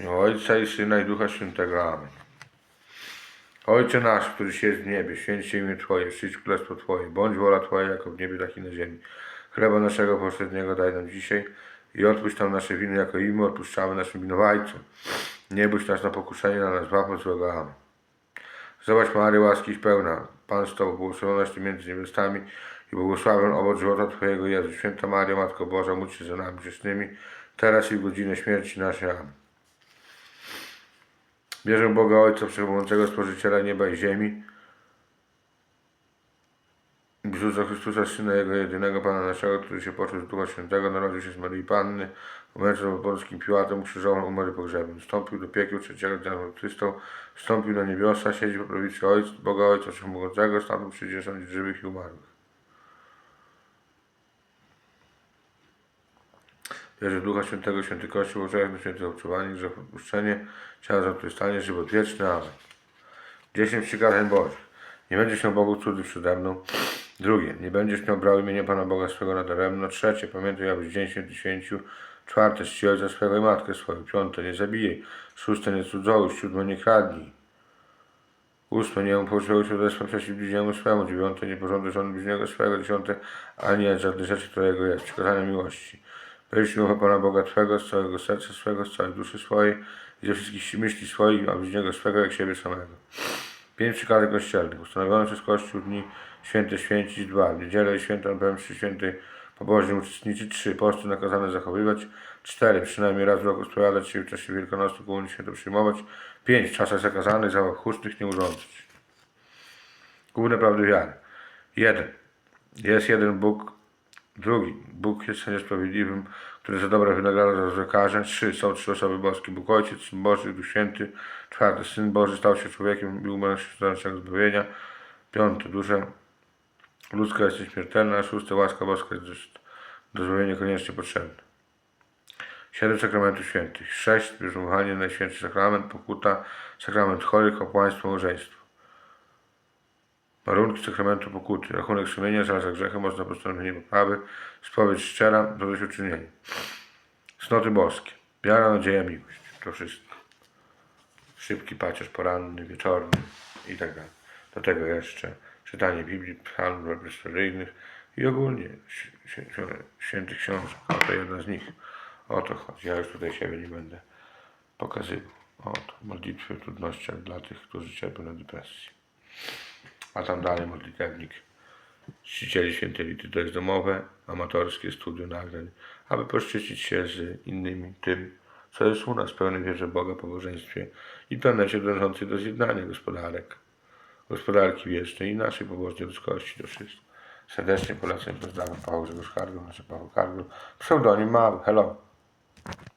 Imię Ojca i Syna i Ducha Świętego. Amen. Ojcze nasz, któryś jest w niebie, święć się imię Twoje, przyjdź królestwo Twoje, bądź wola Twoja jako w niebie, tak i na ziemi. Chleba naszego powszedniego daj nam dzisiaj i odpuść nam nasze winy, jako i my odpuszczamy naszym winowajcom. Nie bójź nas na pokuszenie, na nas zbaw od złego. Amen. Zobacz Maryjo, łaskiś pełna, Pan z Tobą, błogosławionaś między niewiastami i błogosławion owoc żywota Twojego Jezus. Święta Maryjo, Matko Boża, módl się za nami grzesznymi, teraz i w godzinę śmierci naszej. Amen. Wierzę Boga Ojca Wszechmogącego, Stworzyciela nieba i ziemi, Jezusa Chrystusa, Syna Jego jedynego, Pana naszego, który się począł z Ducha Świętego, narodził się z Maryi Panny, umęczał pod polskim Piłatem, ukrzyżował, umarł pogrzebem, wstąpił do piekieł trzeciego dnia Chrystą, wstąpił na niebiosa, siedzi po prawicy Ojca, Boga Ojca Wszechmogącego, stamtąd przyjdzie sądzić żywych i umarłych. Wierzę w Ducha Świętego, Święty Kościół, grzech, święte obczuwanie, grzech odpuszczenie, ciała zmartwychwstanie, żywot wieczny. Amen. Dziesięć przykazań Bożych. Nie będziesz miał Bogu cudzych przede mną. Drugie, nie będziesz miał brał imienia Pana Boga swego nadaremno. Trzecie, pamiętaj, abyś dzień święty. Czwarte, czci ojca swego i matkę swoją. Piąte, nie zabijaj. Szóste, nie cudzołóż. Siódme, nie kradnij. Ósme, nie upoczywał świadectwa przeciw bliźniemu swemu. Dziewiąte, nie pożądasz żony bliźniego swego. Dziesiąte, a nie żadnej rzeczy, która jego jest. Przykazania miłości. Będziesz miał Pana Boga Twego z całego serca swego, z całej duszy swojej i ze wszystkich myśli swoich, a bliźniego swego jak siebie samego. Pięć przykazań kościelnych. Ustanowione przez Kościół dni święte święcić dwa. Niedzielę i świętą przy świętej pobożnie uczestniczyć trzy. Posty nakazane zachowywać. Cztery. Przynajmniej raz w roku spowiadać się w czasie Wielkanocy komunii święto przyjmować. Pięć. W czasach zakazanych zabaw chustych nie urządzać. Główne prawdy wiary. Jeden. Jest jeden Bóg, drugi. Bóg jest niesprawiedliwym, który za dobre wynagradza za złe karze. Trzy. Są trzy osoby boskie. Bóg Ojciec, Syn Boży, Duch Święty. Czwarty. Syn Boży stał się człowiekiem i umarł naszego zbawienia. Piąty. Dusza ludzka jest nieśmiertelna. Szóste. Łaska boska jest do- zbawienia koniecznie potrzebna. Siedem sakramentów świętych. Sześć. Bierzmowanie, Najświętszy sakrament, pokuta, sakrament chorych, kapłaństwo, małżeństwo. Warunki sakramentu pokuty. Rachunek sumienia, żal za grzechy, można postanowienie poprawy, spowiedź szczera, zadośćuczynienie. Cnoty boskie. Wiara, nadzieja, miłość. To wszystko. Szybki pacierz poranny, wieczorny i tak dalej. Do tego jeszcze czytanie Biblii, psalmów represyjnych i ogólnie świętych książek. Oto jedna z nich. O to chodzi. Ja już tutaj siebie nie będę pokazywał. Oto modlitwy w trudnościach dla tych, którzy cierpią na depresji. A tam dalej modlitewnik czcicieli świętej Lity. To jest domowe, amatorskie studio nagrań, aby poszczycić się z innymi tym, co jest u nas, pełny wierze Boga, pobożeństwie i planecie dążącej do zjednania gospodarek, gospodarki wiecznej i naszej pobożnej ludzkości. To wszystko. Serdecznie polecam, pozdrawiam Paweł Grzegorz Kargul, nasze Paweł Kargul, pseudonim Mały, hello.